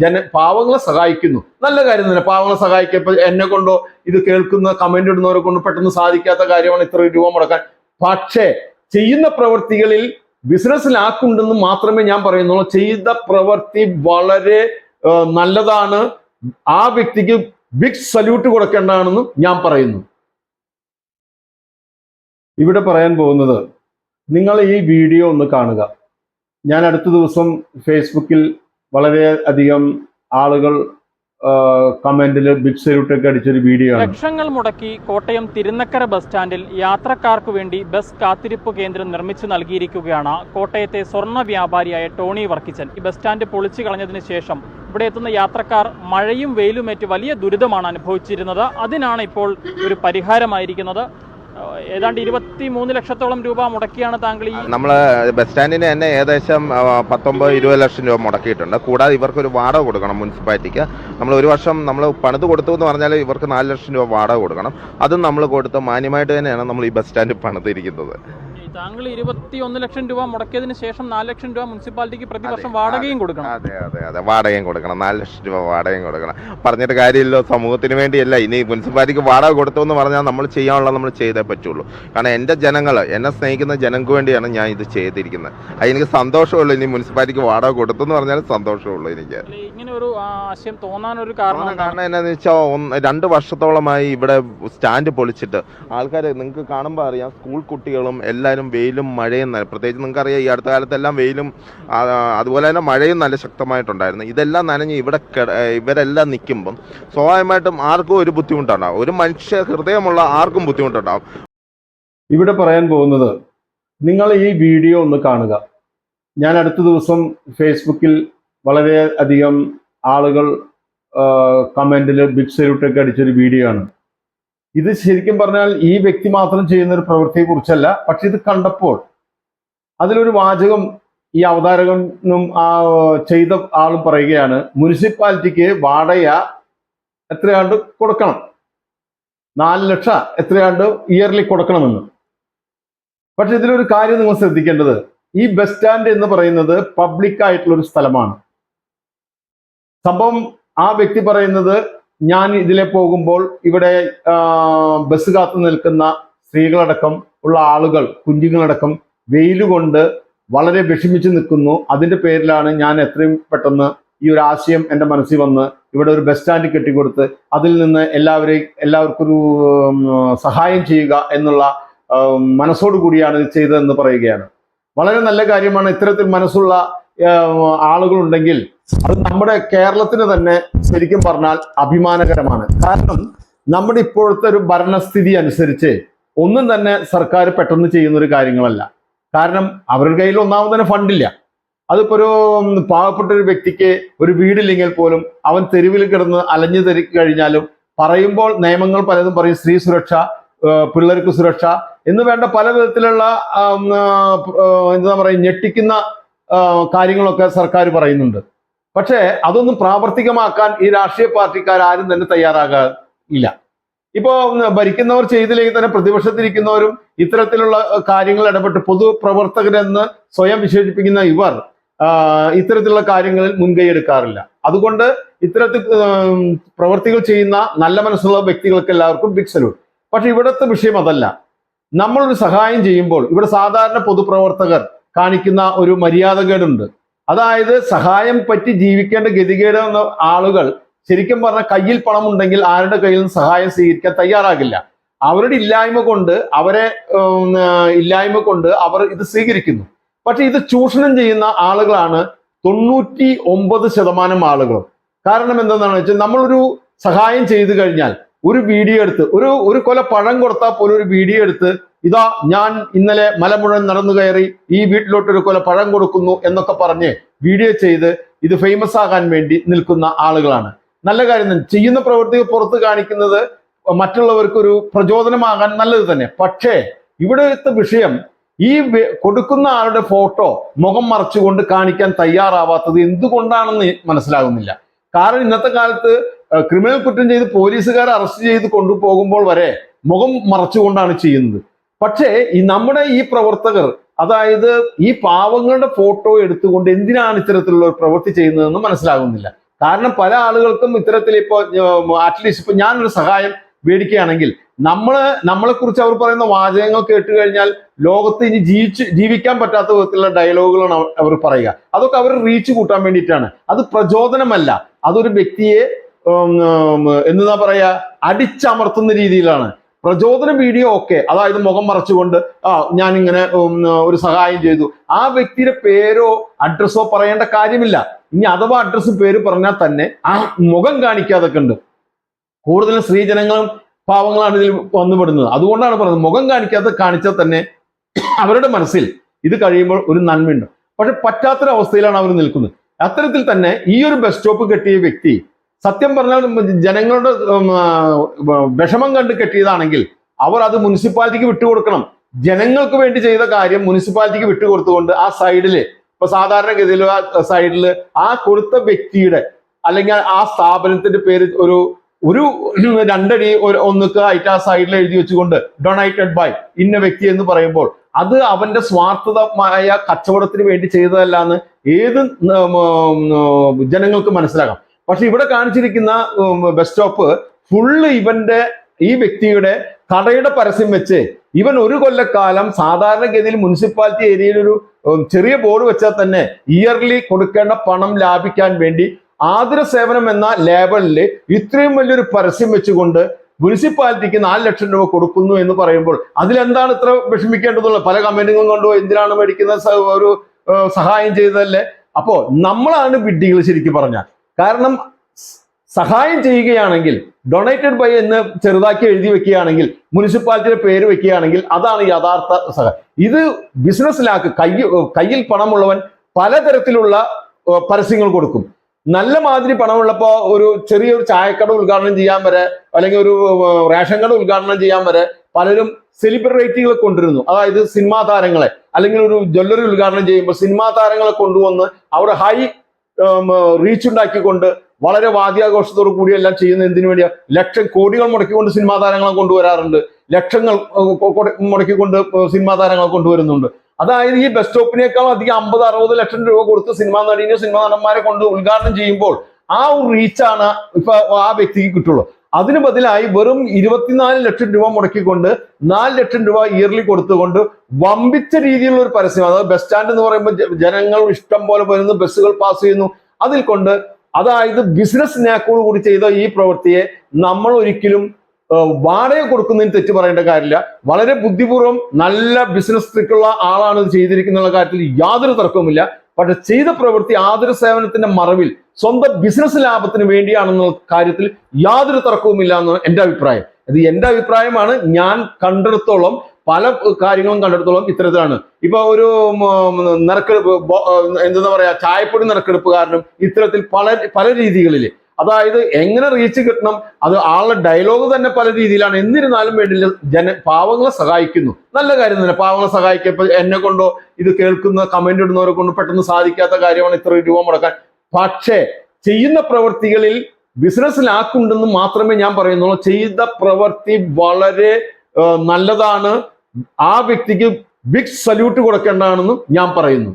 ജന പാവങ്ങളെ സഹായിക്കുന്നു. നല്ല കാര്യം തന്നെ പാവങ്ങളെ സഹായിക്കുക എന്നെ കൊണ്ടോ ഇത് കേൾക്കുന്ന കമന്റ് ഇടുന്നവരെ കൊണ്ട് പെട്ടെന്ന് സാധിക്കാത്ത കാര്യമാണ് ഇത്ര രൂപ മുടക്കാൻ. പക്ഷേ ചെയ്യുന്ന പ്രവൃത്തികളിൽ ബിസിനസ്സിലാക്കുണ്ടെന്ന് മാത്രമേ ഞാൻ പറയുന്നുള്ളൂ. ചെയ്ത പ്രവൃത്തി വളരെ നല്ലതാണ്. ആ വ്യക്തിക്ക് ബിഗ് സല്യൂട്ട് കൊടുക്കേണ്ടതാണെന്നും ഞാൻ പറയുന്നു. ഇവിടെ പറയാൻ പോകുന്നത് നിങ്ങൾ ഈ വീഡിയോ ഒന്ന് കാണുക. ഞാൻ അടുത്ത ദിവസം ഫേസ്ബുക്കിൽ വളരെ അധികം ആളുകൾ കമന്റിൽ ബിഗ് അടിച്ചൊരു വീഡിയോ ലക്ഷങ്ങൾ മുടക്കി കോട്ടയം തിരുനക്കര ബസ് സ്റ്റാൻഡിൽ യാത്രക്കാർക്ക് വേണ്ടി ബസ് കാത്തിരിപ്പ് കേന്ദ്രം നിർമ്മിച്ചു നൽകിയിരിക്കുകയാണ് കോട്ടയത്തെ സ്വർണ വ്യാപാരിയായ ടോണി വർക്കിച്ചൻ. ഈ ബസ് സ്റ്റാൻഡ് പൊളിച്ചു കളഞ്ഞതിന് ശേഷം ഇവിടെ എത്തുന്ന യാത്രക്കാർ മഴയും വെയിലുമേറ്റ് വലിയ ദുരിതമാണ് അനുഭവിച്ചിരുന്നത്. അതിനാണ് ഇപ്പോൾ ഒരു പരിഹാരമായിരിക്കുന്നത്. ഏതാണ്ട് ഇരുപത്തി മൂന്ന് ലക്ഷത്തോളം രൂപ മുടക്കിയാണ് താങ്കൾ ഈ നമ്മൾ ബസ് സ്റ്റാൻഡിന് തന്നെ ഏകദേശം പത്തൊമ്പത് ഇരുപത് ലക്ഷം രൂപ മുടക്കിയിട്ടുണ്ട്. കൂടാതെ ഇവർക്ക് ഒരു വാടക കൊടുക്കണം മുനിസിപ്പാലിറ്റിക്ക്. നമ്മൾ ഒരു വർഷം നമ്മൾ പണിത് കൊടുത്തു എന്ന് പറഞ്ഞാൽ ഇവർക്ക് നാല് ലക്ഷം രൂപ വാടക കൊടുക്കണം. അതും നമ്മൾ കൊടുത്ത് മാന്യമായിട്ട് തന്നെയാണ് നമ്മൾ ഈ ബസ് സ്റ്റാൻഡ് പണിതിരിക്കുന്നത്. താങ്കൾ ഇരുപത്തി ഒന്ന് ലക്ഷം രൂപ മുടക്കിയതിന് ശേഷം നാല് ലക്ഷം രൂപ മുനിസിപ്പാലിറ്റിക്ക് പ്രതിവർഷം വാടകയും കൊടുക്കണം. അതെ അതെ അതെ വാടകയും കൊടുക്കണം. നാല് ലക്ഷം രൂപ വാടകയും കൊടുക്കണം. പറഞ്ഞിട്ട് കാര്യമില്ലല്ലോ സമൂഹത്തിന് വേണ്ടിയല്ല. ഇനി മുനിസിപ്പാലിറ്റിക്ക് വാടക കൊടുത്തു എന്ന് പറഞ്ഞാൽ നമ്മൾ ചെയ്യാനുള്ളത് നമ്മൾ ചെയ്തേ പറ്റുള്ളൂ. കാരണം എന്റെ ജനങ്ങൾ എന്നെ സ്നേഹിക്കുന്ന ജനങ്ങൾക്ക് വേണ്ടിയാണ് ഞാൻ ഇത് ചെയ്തിരിക്കുന്നത്. അത് എനിക്ക് സന്തോഷമുള്ളൂ. ഇനി മുനിസിപ്പാലിറ്റിക്ക് വാടക കൊടുത്തു എന്ന് പറഞ്ഞാൽ സന്തോഷമുള്ളൂ എനിക്ക്. ഇങ്ങനെ ഒരു ആശയം തോന്നാൻ ഒരു കാരണം കാരണം എന്നാന്ന് വെച്ചാൽ ഒന്ന് രണ്ട് വർഷത്തോളമായി ഇവിടെ സ്റ്റാൻഡ് പൊളിച്ചിട്ട് ആൾക്കാർ നിങ്ങൾക്ക് കാണുമ്പോൾ അറിയാം സ്കൂൾ കുട്ടികളും എല്ലാവരും വെയിലും മഴയും പ്രത്യേകിച്ച് നിങ്ങൾക്ക് അറിയാം ഈ അടുത്ത കാലത്തെല്ലാം വെയിലും അതുപോലെ തന്നെ മഴയും നല്ല ശക്തമായിട്ടുണ്ടായിരുന്നു. ഇതെല്ലാം നനഞ്ഞ് ഇവിടെ ഇവരെല്ലാം നിൽക്കുമ്പം സ്വാഭാവികമായിട്ടും ആർക്കും ഒരു ബുദ്ധിമുട്ടുണ്ടാവും. ഒരു മനുഷ്യ ഹൃദയമുള്ള ആർക്കും ബുദ്ധിമുട്ടുണ്ടാവും. ഇവിടെ പറയാൻ പോകുന്നത് നിങ്ങൾ ഈ വീഡിയോ ഒന്ന് കാണുക. ഞാൻ അടുത്ത ദിവസം ഫേസ്ബുക്കിൽ വളരെ അധികം ആളുകൾ കമന്റിൽ ബിഗ് സല്യൂട്ട് ഒക്കെ അടിച്ചൊരു വീഡിയോ ആണ്. ഇത് ശരിക്കും പറഞ്ഞാൽ ഈ വ്യക്തി മാത്രം ചെയ്യുന്ന ഒരു പ്രവൃത്തിയെ കുറിച്ചല്ല പക്ഷെ ഇത് കണ്ടപ്പോൾ അതിലൊരു വാചകം ഈ അവതാരകനും ആ ചെയ്ത ആളും പറയുകയാണ് മുനിസിപ്പാലിറ്റിക്ക് വാടക എത്രയാണ്ട് കൊടുക്കണം? നാല് ലക്ഷം എത്രയാണ്ട് ഇയർലി കൊടുക്കണമെന്ന്? പക്ഷെ ഇതിലൊരു കാര്യം നിങ്ങൾ ശ്രദ്ധിക്കേണ്ടത് ഈ ബസ് സ്റ്റാൻഡ് എന്ന് പറയുന്നത് പബ്ലിക് ആയിട്ടുള്ള ഒരു സ്ഥലമാണ്. സംഭവം ആ വ്യക്തി പറയുന്നത് ഞാൻ ഇതിലെ പോകുമ്പോൾ ഇവിടെ ബസ് കാത്തു നിൽക്കുന്ന സ്ത്രീകളടക്കം ഉള്ള ആളുകൾ കുഞ്ഞുങ്ങളടക്കം വെയിൽ കൊണ്ട് വളരെ വിഷമിച്ച് നിൽക്കുന്നു. അതിന്റെ പേരിലാണ് ഞാൻ എത്രയും പെട്ടെന്ന് ഈ ഒരു ആശയം എന്റെ മനസ്സിൽ വന്ന് ഇവിടെ ഒരു ബസ് സ്റ്റാൻഡ് കെട്ടിക്കൊടുത്ത് അതിൽ നിന്ന് എല്ലാവരെയും എല്ലാവർക്കും ഒരു സഹായം ചെയ്യുക എന്നുള്ള മനസ്സോടു കൂടിയാണ് ഇത് ചെയ്തതെന്ന് പറയുകയാണ്. വളരെ നല്ല കാര്യമാണ് ഇത്തരത്തിൽ മനസ്സുള്ള ആളുകളുണ്ടെങ്കിൽ അത് നമ്മുടെ കേരളത്തിന് തന്നെ ശരിക്കും പറഞ്ഞാൽ അഭിമാനകരമാണ്. കാരണം നമ്മുടെ ഇപ്പോഴത്തെ ഒരു ഭരണസ്ഥിതി അനുസരിച്ച് ഒന്നും തന്നെ സർക്കാർ പെട്ടെന്ന് ചെയ്യുന്ന ഒരു കാര്യങ്ങളല്ല. കാരണം അവരുടെ കയ്യിൽ ഒന്നാമത് തന്നെ ഫണ്ടില്ല. അതിപ്പോ ഒരു പാവപ്പെട്ട ഒരു വ്യക്തിക്ക് ഒരു വീടില്ലെങ്കിൽ പോലും അവൻ തെരുവിൽ കിടന്ന് അലഞ്ഞു തെരി കഴിഞ്ഞാലും പറയുമ്പോൾ നിയമങ്ങൾ പലതും പറയും സ്ത്രീ സുരക്ഷ പിള്ളേർക്ക് സുരക്ഷ എന്ന് വേണ്ട പല വിധത്തിലുള്ള എന്താ പറയുക ഞെട്ടിക്കുന്ന കാര്യങ്ങളൊക്കെ സർക്കാർ പറയുന്നുണ്ട്. പക്ഷേ അതൊന്നും പ്രാവർത്തികമാക്കാൻ ഈ രാഷ്ട്രീയ പാർട്ടിക്കാർ ആരും തന്നെ തയ്യാറാകില്ല ഇപ്പോ ഭരിക്കുന്നവർ ചെയ്തില്ലെങ്കിൽ തന്നെ പ്രതിപക്ഷത്തിരിക്കുന്നവരും ഇത്തരത്തിലുള്ള കാര്യങ്ങൾ ഇടപെട്ട് പൊതുപ്രവർത്തകരെന്ന് സ്വയം വിശേഷിപ്പിക്കുന്ന ഇവർ ഇത്തരത്തിലുള്ള കാര്യങ്ങളിൽ മുൻകൈ എടുക്കാറില്ല. അതുകൊണ്ട് ഇത്തരത്തിൽ പ്രവർത്തികൾ ചെയ്യുന്ന നല്ല മനസ്സുള്ള വ്യക്തികൾക്ക് എല്ലാവർക്കും ബിഗ് സല്യൂട്ട് പക്ഷെ ഇവിടുത്തെ വിഷയം അതല്ല. നമ്മളൊരു സഹായം ചെയ്യുമ്പോൾ ഇവിടെ സാധാരണ പൊതുപ്രവർത്തകർ കാണിക്കുന്ന ഒരു മര്യാദകേടുണ്ട്. അതായത് സഹായം പറ്റി ജീവിക്കേണ്ട ഗതികേട് എന്ന ആളുകൾ ശരിക്കും പറഞ്ഞ കയ്യിൽ പണം ഉണ്ടെങ്കിൽ ആരുടെ കയ്യിൽ നിന്ന് സഹായം സ്വീകരിക്കാൻ തയ്യാറാകില്ല. അവരുടെ ഇല്ലായ്മ കൊണ്ട് അവരെ ഇല്ലായ്മ കൊണ്ട് അവർ ഇത് സ്വീകരിക്കുന്നു. പക്ഷെ ഇത് ചൂഷണം ചെയ്യുന്ന ആളുകളാണ് തൊണ്ണൂറ്റി ഒമ്പത് ശതമാനം ആളുകളും. കാരണം എന്താണെന്ന് വെച്ചാൽ നമ്മളൊരു സഹായം ചെയ്തു കഴിഞ്ഞാൽ ഒരു വീഡിയോ എടുത്ത് ഒരു ഒരു കൊല പഴം കൊടുത്താൽ പോലും ഒരു വീഡിയോ എടുത്ത് ഇതാ ഞാൻ ഇന്നലെ മല മുഴുവൻ നടന്നു കയറി ഈ വീട്ടിലോട്ട് ഒരു കൊല പഴം കൊടുക്കുന്നു എന്നൊക്കെ പറഞ്ഞ് വീഡിയോ ചെയ്ത് ഇത് ഫേമസ് ആകാൻ വേണ്ടി നിൽക്കുന്ന ആളുകളാണ്. നല്ല കാര്യം തന്നെ ചെയ്യുന്ന പ്രവൃത്തികൾ പുറത്ത് കാണിക്കുന്നത് മറ്റുള്ളവർക്കൊരു പ്രചോദനമാകാൻ നല്ലത് തന്നെ. പക്ഷേ ഇവിടുത്തെ വിഷയം ഈ കൊടുക്കുന്ന ആളുടെ ഫോട്ടോ മുഖം മറച്ചുകൊണ്ട് കാണിക്കാൻ തയ്യാറാവാത്തത് എന്തുകൊണ്ടാണെന്ന് മനസ്സിലാകുന്നില്ല. കാരണം ഇന്നത്തെ കാലത്ത് ക്രിമിനൽ കുറ്റം ചെയ്ത് പോലീസുകാരെ അറസ്റ്റ് ചെയ്ത് കൊണ്ടുപോകുമ്പോൾ വരെ മുഖം മറച്ചുകൊണ്ടാണ് ചെയ്യുന്നത്. പക്ഷേ ഈ നമ്മുടെ ഈ പ്രവർത്തകർ അതായത് ഈ പാവങ്ങളുടെ ഫോട്ടോ എടുത്തുകൊണ്ട് എന്തിനാണ് ഇത്തരത്തിലുള്ള ഒരു പ്രവൃത്തി ചെയ്യുന്നതെന്ന് മനസ്സിലാകുന്നില്ല. കാരണം പല ആളുകൾക്കും ഇത്തരത്തിൽ ഇപ്പോ അറ്റ്ലീസ്റ്റ് ഇപ്പൊ ഞാനൊരു സഹായം മേടിക്കുകയാണെങ്കിൽ നമ്മൾ നമ്മളെ കുറിച്ച് അവർ പറയുന്ന വാചകങ്ങൾ കേട്ട് കഴിഞ്ഞാൽ ലോകത്ത് ഇനി ജീവിച്ച് ജീവിക്കാൻ പറ്റാത്ത വിധത്തിലുള്ള ഡയലോഗുകളാണ് അവർ പറയുക. അതൊക്കെ അവർ റീച്ച് കൂട്ടാൻ വേണ്ടിയിട്ടാണ്. അത് പ്രചോദനമല്ല. അതൊരു വ്യക്തിയെ എന്താ പറയാ? അടിച്ചമർത്തുന്ന രീതിയിലാണ്. പ്രചോദന വീഡിയോ ഒക്കെ അതായത് മുഖം മറച്ചുകൊണ്ട് ആ ഞാൻ ഇങ്ങനെ ഒരു സഹായം ചെയ്തു. ആ വ്യക്തിയുടെ പേരോ അഡ്രസ്സോ പറയേണ്ട കാര്യമില്ല. ഇനി അഥവാ അഡ്രസ് പേര് പറഞ്ഞാൽ തന്നെ ആ മുഖം കാണിക്കാതൊക്കെ ഉണ്ട്. കൂടുതലും സ്ത്രീജനങ്ങളും പാവങ്ങളാണ് ഇതിൽ വന്നുപെടുന്നത്. അതുകൊണ്ടാണ് പറയുന്നത് മുഖം കാണിക്കാതെ കാണിച്ചാൽ തന്നെ അവരുടെ മനസ്സിൽ ഇത് കഴിയുമ്പോൾ ഒരു നന്മയുണ്ട്. പക്ഷെ പറ്റാത്തൊരവസ്ഥയിലാണ് അവർ നിൽക്കുന്നത്. അത്തരത്തിൽ തന്നെ ഈ ഒരു ബസ് സ്റ്റോപ്പ് കെട്ടിയ വ്യക്തി സത്യം പറഞ്ഞാൽ ജനങ്ങളുടെ വിഷമം കണ്ട് കെട്ടിയതാണെങ്കിൽ അവർ അത് മുനിസിപ്പാലിറ്റിക്ക് വിട്ടുകൊടുക്കണം. ജനങ്ങൾക്ക് വേണ്ടി ചെയ്ത കാര്യം മുനിസിപ്പാലിറ്റിക്ക് വിട്ടുകൊടുത്തുകൊണ്ട് ആ സൈഡിൽ ഇപ്പൊ സാധാരണഗതിയിൽ ആ സൈഡിൽ ആ കൊടുത്ത വ്യക്തിയുടെ അല്ലെങ്കിൽ ആ സ്ഥാപനത്തിന്റെ പേര് ഒരു ഒരു രണ്ടടി ഒന്നൊക്കെ ആയിട്ട് ആ സൈഡിൽ എഴുതി വെച്ചുകൊണ്ട് ഡൊണേറ്റഡ് ബൈ ഇന്ന വ്യക്തി എന്ന് പറയുമ്പോൾ അത് അവന്റെ സ്വാർത്ഥതമായ കച്ചവടത്തിന് വേണ്ടി ചെയ്തതല്ല എന്ന് ഏത് ജനങ്ങൾക്ക് മനസ്സിലാകാം. പക്ഷെ ഇവിടെ കാണിച്ചിരിക്കുന്ന ബസ് സ്റ്റോപ്പ് ഫുള്ള് ഇവന്റെ ഈ വ്യക്തിയുടെ കടയുടെ പരസ്യം വെച്ച് ഇവൻ ഒരു കൊല്ലക്കാലം സാധാരണഗതിയിൽ മുനിസിപ്പാലിറ്റി ഏരിയയിൽ ഒരു ചെറിയ ബോർഡ് വെച്ചാൽ തന്നെ ഇയർലി കൊടുക്കേണ്ട പണം ലാഭിക്കാൻ വേണ്ടി ആതുര സേവനം എന്ന ലേബലിൽ ഇത്രയും വലിയൊരു പരസ്യം വെച്ചുകൊണ്ട് മുനിസിപ്പാലിറ്റിക്ക് നാല് ലക്ഷം രൂപ കൊടുക്കുന്നു എന്ന് പറയുമ്പോൾ അതിലെന്താണ് ഇത്ര വിഷമിക്കേണ്ടതുള്ളത്? പല കമ്പനികളും കൊണ്ടോ എന്തിനാണ് മേടിക്കുന്ന ഒരു സഹായം ചെയ്തതല്ലേ? അപ്പോ നമ്മളാണ് വിഡ്ഢികൾ ശരിക്കും പറഞ്ഞാൽ. കാരണം സഹായം ചെയ്യുകയാണെങ്കിൽ ഡൊണേറ്റഡ് ബൈ എന്ന് ചെറുതാക്കി എഴുതി വെക്കുകയാണെങ്കിൽ മുനിസിപ്പാലിറ്റിയുടെ പേര് വെക്കുകയാണെങ്കിൽ അതാണ് യഥാർത്ഥ സഹായം. ഇത് ബിസിനസ്സിലാക്ക് കൈ കയ്യിൽ പണമുള്ളവൻ പലതരത്തിലുള്ള പരസ്യങ്ങൾ കൊടുക്കും. നല്ല മാതിരി പണമുള്ളപ്പോ ഒരു ചെറിയൊരു ചായക്കട ഉദ്ഘാടനം ചെയ്യാൻ വരെ അല്ലെങ്കിൽ ഒരു റേഷൻ കട ഉദ്ഘാടനം ചെയ്യാൻ വരെ പലരും സെലിബ്രിറ്റികളെ കൊണ്ടിരുന്നു അതായത് സിനിമാ താരങ്ങളെ അല്ലെങ്കിൽ ഒരു ജ്വല്ലറി ഉദ്ഘാടനം ചെയ്യുമ്പോൾ സിനിമാ താരങ്ങളെ കൊണ്ടുവന്ന് അവർ ഹൈ റീച്ച് ഉണ്ടാക്കിക്കൊണ്ട് വളരെ വാദ്യാഘോഷത്തോടു കൂടി എല്ലാം ചെയ്യുന്ന എന്തിനു വേണ്ടിയാ? ലക്ഷം കോടികൾ മുടക്കിക്കൊണ്ട് സിനിമാ താരങ്ങളെ കൊണ്ടുവരാറുണ്ട്. ലക്ഷങ്ങൾ മുടക്കിക്കൊണ്ട് സിനിമാ താരങ്ങളെ കൊണ്ടുവരുന്നുണ്ട്. അതായത് ഈ ബസ് സ്റ്റോപ്പിനേക്കാൾ അധികം അമ്പത് അറുപത് ലക്ഷം രൂപ കൊടുത്ത് സിനിമാ നടീനെ സിനിമാ നടന്മാരെ കൊണ്ട് ഉദ്ഘാടനം ചെയ്യുമ്പോൾ ആ ഒരു റീച്ചാണ് ഇപ്പൊ ആ വ്യക്തിക്ക് കിട്ടുള്ളൂ. അതിന് ബദലായി വെറും ഇരുപത്തിനാല് ലക്ഷം രൂപ മുടക്കിക്കൊണ്ട് നാല് ലക്ഷം രൂപ ഇയർലി കൊടുത്തുകൊണ്ട് വമ്പിച്ച രീതിയിലുള്ള ഒരു പരസ്യം അതായത് ബസ് സ്റ്റാൻഡ് എന്ന് പറയുമ്പോൾ ജനങ്ങൾ ഇഷ്ടം പോലെ വരുന്നു ബസ്സുകൾ പാസ് ചെയ്യുന്നു. അതിൽ കൊണ്ട് അതായത് ബിസിനസ് നാക്കോട് കൂടി ചെയ്ത ഈ പ്രവൃത്തിയെ നമ്മൾ ഒരിക്കലും വാടക കൊടുക്കുന്നതിന് തെറ്റ് പറയേണ്ട കാര്യമില്ല. വളരെ ബുദ്ധിപൂർവം നല്ല ബിസിനസ് ട്രിക്കുള്ള ആളാണ് ഇത് ചെയ്തിരിക്കുന്ന കാര്യത്തിൽ യാതൊരു തർക്കവുമില്ല. പക്ഷെ ചെയ്ത പ്രവൃത്തി ആതുര സേവനത്തിന്റെ മറവിൽ സ്വന്തം ബിസിനസ് ലാഭത്തിന് വേണ്ടിയാണെന്നുള്ള കാര്യത്തിൽ യാതൊരു തർക്കവുമില്ല എന്നാണ് എന്റെ അഭിപ്രായം. ഇത് എന്റെ അഭിപ്രായമാണ്. ഞാൻ കണ്ടെടുത്തോളം പല കാര്യങ്ങളും കണ്ടെടുത്തോളം ഇത്തരത്തിലാണ്. ഇപ്പൊ ഒരു നിറക്കെടുപ്പ് എന്താ പറയാ ചായപ്പൊടി നറുക്കെടുപ്പുകാരനും ഇത്തരത്തിൽ പല പല രീതികളിൽ അതായത് എങ്ങനെ റീച്ച് കിട്ടണം അത് ആളുടെ ഡയലോഗ് തന്നെ പല രീതിയിലാണ്. എന്നിരുന്നാലും വേണ്ടില്ല ജന പാവങ്ങളെ സഹായിക്കുന്നു. നല്ല കാര്യം തന്നെ പാവങ്ങളെ സഹായിക്കുക ഇപ്പൊ എന്നെ കൊണ്ടോ ഇത് കേൾക്കുന്ന കമന്റ് ഇടുന്നവരെ കൊണ്ട് പെട്ടെന്ന് സാധിക്കാത്ത കാര്യമാണ് ഇത്ര രൂപ മുടക്കാൻ. പക്ഷേ ചെയ്യുന്ന പ്രവൃത്തികളിൽ ബിസിനസ്സിലാക്കുണ്ടെന്ന് മാത്രമേ ഞാൻ പറയുന്നുള്ളൂ. ചെയ്ത പ്രവൃത്തി വളരെ നല്ലതാണ്. ആ വ്യക്തിക്ക് ബിഗ് സല്യൂട്ട് കൊടുക്കേണ്ടതാണെന്നും ഞാൻ പറയുന്നു.